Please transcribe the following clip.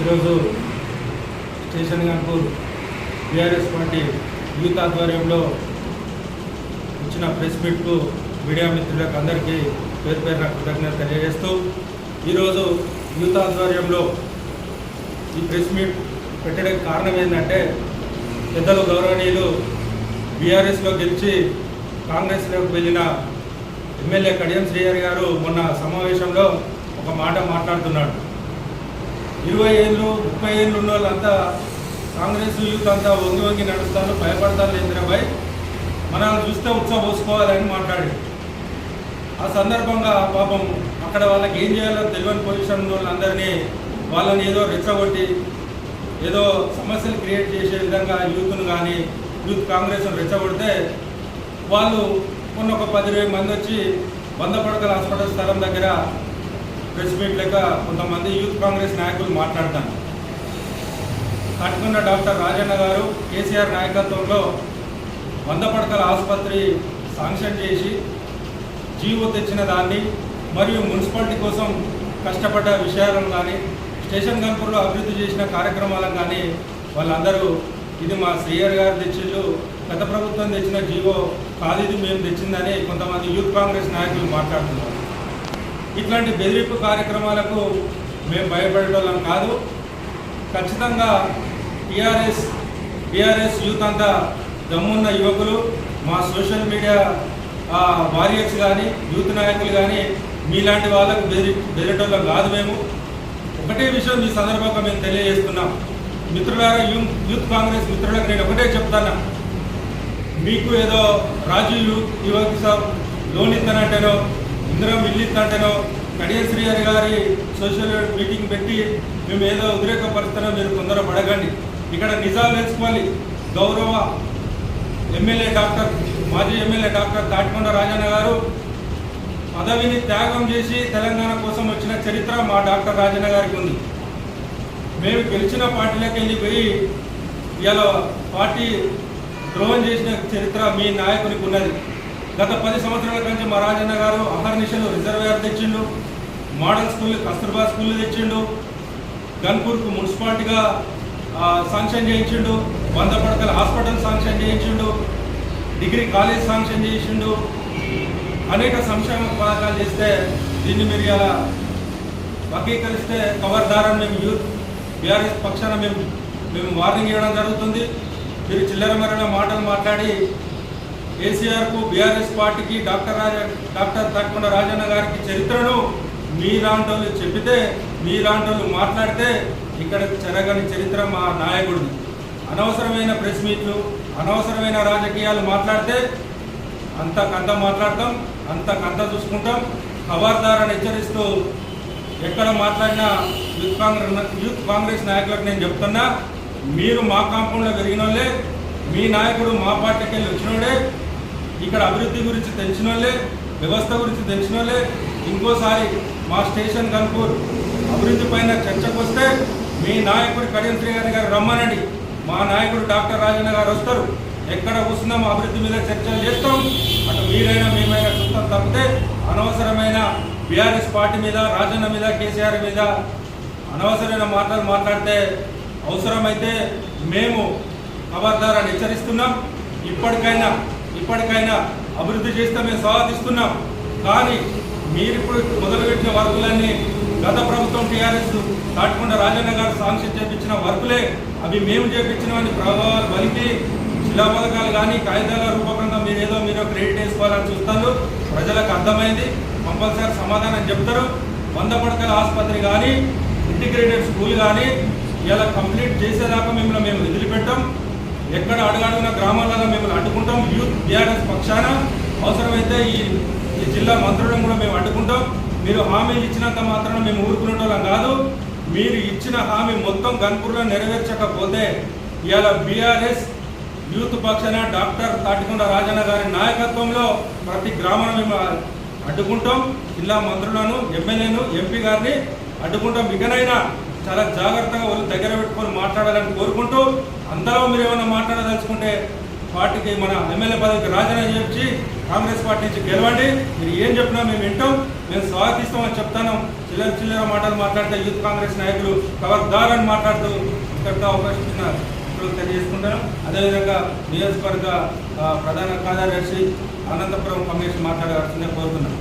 ఈరోజు station Ghanpur BRS party youth ఆధ్వర్యంలో ఇచ్చిన ప్రెస్ మీట్కు మీడియా మిత్రులకు అందరికీ పేరు పేరున కృతజ్ఞత తెలియజేస్తూ ఈరోజు యూత్ ఆధ్వర్యంలో ఈ ప్రెస్ మీట్ పెట్టడానికి కారణం ఏంటంటే పెద్దలు గౌరవనీయులు బీఆర్ఎస్లో గెలిచి కాంగ్రెస్లోకి వెళ్ళిన ఎమ్మెల్యే కడియం శ్రీహరి గారు మొన్న సమావేశంలో ఒక మాట మాట్లాడుతున్నాడు. ఇరవై ఏళ్ళు ముప్పై ఏళ్ళు ఉన్న వాళ్ళంతా కాంగ్రెస్ యూత్ అంతా వంగి వంగి నడుస్తారు భయపడతారు ఇంద్రబాయ్. మనల్ని చూస్తే ఉత్సవం పోసుకోవాలని మాట్లాడి ఆ సందర్భంగా పాపం అక్కడ వాళ్ళకి ఏం చేయాలో తెలియని పొజిషన్ వాళ్ళందరినీ వాళ్ళని ఏదో రెచ్చగొట్టి ఏదో సమస్యలు క్రియేట్ చేసే విధంగా యూత్ను కానీ యూత్ కాంగ్రెస్ను రెచ్చగొడితే వాళ్ళు మొన్న ఒక పది ఇరవై మంది వచ్చి వంద పడకల హాస్పిటల్ స్థలం దగ్గర ప్రెస్ మీట్ లెక్క కొంతమంది యూత్ కాంగ్రెస్ నాయకులు మాట్లాడతాను కట్టుకున్న డాక్టర్ రాజన్న గారు కేసీఆర్ నాయకత్వంలో వంద పడకల ఆసుపత్రి శాంక్షన్ చేసి జీవో తెచ్చిన దాన్ని మరియు మున్సిపాలిటీ కోసం కష్టపడ్డ విషయాలను కానీ స్టేషన్ గన్పూర్లో అభివృద్ధి చేసిన కార్యక్రమాలను కానీ వాళ్ళందరూ ఇది మా శ్రీయర్ గారు తెచ్చిళ్ళు గత ప్రభుత్వం తెచ్చిన జీవో కాదు ఇది మేము తెచ్చిందని కొంతమంది యూత్ కాంగ్రెస్ నాయకులు మాట్లాడుతున్నారు. ఇట్లాంటి బెదిరింపు కార్యక్రమాలకు మేము భయపడేటోళ్ళం కాదు. ఖచ్చితంగా టీఆర్ఎస్ టీఆర్ఎస్ యూత్ అంతా దమ్మున్న యువకులు మా సోషల్ మీడియా వారియర్స్ కానీ యూత్ నాయకులు కానీ మీలాంటి వాళ్ళకు బెదిరి బెదిరేటోళ్ళం కాదు మేము. ఒకటే విషయం ఈ సందర్భంగా మేము తెలియజేస్తున్నాం. మిత్రులారా యూ యూత్ కాంగ్రెస్ మిత్రులకు నేను ఒకటే చెప్తాను మీకు ఏదో రాజు యూత్ యువక్ సాబ్ లోన్ ఇస్తానంటేనో ఇందిరం ఇల్లిందంటేనో ఇస్తాంటేనో శ్రీహరి గారి సోషల్ మీటింగ్ పెట్టి మేము ఏదో ఉద్రేకపరుస్తానో మీరు తొందర పడకండి ఇక్కడ నిజాలు తెలుసుకోవాలి. గౌరవ ఎమ్మెల్యే డాక్టర్ మాజీ ఎమ్మెల్యే డాక్టర్ తాటికొండ రాజన్న గారు పదవిని త్యాగం చేసి తెలంగాణ కోసం వచ్చిన చరిత్ర మా డాక్టర్ రాజన్న గారికి ఉంది. మేము గెలిచిన పార్టీలోకి వెళ్ళిపోయి ఇలా పార్టీ ద్రోహం చేసిన చరిత్ర మీ నాయకునికి ఉన్నది. గత పది సంవత్సరాల నుంచి మా రాజన్న గారు అహర్నిశలు రిజర్వేర్ తెచ్చిండు మోడల్ స్కూల్ కస్తూర్బా స్కూల్ తెచ్చిండు గన్పూర్కు మున్సిపాలిటీగా శాంక్షన్ చేయించిండు వంద పడకల హాస్పిటల్ శాంక్షన్ చేయించిండు డిగ్రీ కాలేజ్ శాంక్షన్ చేసిండు. అనేక సంక్షేమ పథకాలు చేస్తే దీన్ని మీరు ఇలా వర్గీకరిస్తే కవర్దారని మేము యూత్ బీఆర్ఎస్ పక్షాన మేము మేము వార్నింగ్ ఇవ్వడం జరుగుతుంది. మీరు చిల్లర మరణ మాటలు మాట్లాడి కేసీఆర్కు బీఆర్ఎస్ పార్టీకి డాక్టర్ రాజ డాక్టర్ తక్కొండ రాజన్న గారికి చరిత్రను మీలాంటి వాళ్ళు చెబితే మీలాంటి వాళ్ళు మాట్లాడితే ఇక్కడ చెరగని చరిత్ర మా నాయకుడిది. అనవసరమైన ప్రెస్ మీట్లు అనవసరమైన రాజకీయాలు మాట్లాడితే అంతకంత మాట్లాడతాం అంతకంత చూసుకుంటాం ఖబర్దారని హెచ్చరిస్తూ ఎక్కడ మాట్లాడినా యూత్ కాంగ్రెస్ యూత్ కాంగ్రెస్ నాయకులకు నేను చెప్తున్నా మీరు మా కాంపౌండ్లో పెరిగిన వాళ్ళే మీ నాయకుడు మా పార్టీకి వెళ్ళి వచ్చినోడే ఇక్కడ అభివృద్ధి గురించి తెలిసిన వాళ్ళే వ్యవస్థ గురించి తెలిసిన వాళ్ళే ఇంకోసారి మా స్టేషన్ కన్పూర్ అభివృద్ధి పైన చర్చకు వస్తే మీ నాయకుడు కడియం శ్రీగారి గారు రమ్మనండి. మా నాయకుడు డాక్టర్ రాజన్న గారు వస్తారు. ఎక్కడ కూర్చున్నాం అభివృద్ధి మీద చర్చలు చేస్తాం. అటు మీరైనా మేమైనా చూస్తాం తప్పితే అనవసరమైన బీఆర్ఎస్ పార్టీ మీద రాజన్న మీద కేసీఆర్ మీద అనవసరమైన మాటలు మాట్లాడితే అవసరమైతే మేము ఖబర్దారాన్ని హెచ్చరిస్తున్నాం. ఇప్పటికైనా ఇప్పటికైనా అభివృద్ధి చేస్తే మేము సాధిస్తున్నాం. కానీ మీరు ఇప్పుడు మొదలుపెట్టిన వర్కులన్నీ గత ప్రభుత్వం టీఆర్ఎస్ కాకుండా రాజన్న గారు సాంక్షన్ చేపించిన వర్కులే. అవి మేము చేపించినవని ప్రభావాలు వలికి శిలా పథకాలు కానీ కాగితాల రూపకంగా మీరు ఏదో మీరు క్రెడిట్ వేసుకోవాలని చూస్తారు. ప్రజలకు అర్థమైంది. కంపల్సరీ సమాధానం చెప్తారు. వంద పడకల ఆసుపత్రి కానీ ఇంటిగ్రేటెడ్ స్కూల్ కానీ ఇలా కంప్లీట్ చేసేదాకా మిమ్మల్ని మేము వదిలిపెట్టాం. ఎక్కడ అడుగడుగున గ్రామాలలో మిమ్మల్ని అడ్డుకుంటాం. యూత్ బీఆర్ఎస్ పక్షాన అవసరమైతే ఈ ఈ జిల్లా మంత్రులను కూడా మేము అడ్డుకుంటాం. మీరు హామీలు ఇచ్చినంత మాత్రం మేము ఊరుకునేటోళ్ళం కాదు. మీరు ఇచ్చిన హామీ మొత్తం గన్పూర్లో నెరవేర్చకపోతే ఇవాళ బీఆర్ఎస్ యూత్ పక్షాన డాక్టర్ తాటికొండ రాజన్న గారి నాయకత్వంలో ప్రతి గ్రామాన్ని మేము అడ్డుకుంటాం. జిల్లా మంత్రులను ఎమ్మెల్యేను ఎంపీ గారిని అడ్డుకుంటాం. ఇకనైనా చాలా జాగ్రత్తగా వాళ్ళు దగ్గర పెట్టుకొని మాట్లాడాలని కోరుకుంటూ అందరూ మీరు ఏమైనా మాట్లాడదలుచుకుంటే పార్టీకి మన ఎమ్మెల్యే పదవికి రాజీనామా చెప్పి కాంగ్రెస్ పార్టీ నుంచి గెలవండి. మీరు ఏం చెప్పినా మేము వింటాం. మేము స్వాగతిస్తామని చెప్తాను. చిల్లర చిల్లర మాటలు మాట్లాడితే యూత్ కాంగ్రెస్ నాయకులు కవర్దార్ అని మాట్లాడుతూ ఇక్కడ అవకాశం ఇచ్చిన తెలియజేసుకుంటాను. అదేవిధంగా నియోజకవర్గ ప్రధాన కార్యదర్శి అనంతపురం కమిషన్ మాట్లాడవలసిందే కోరుతున్నాను.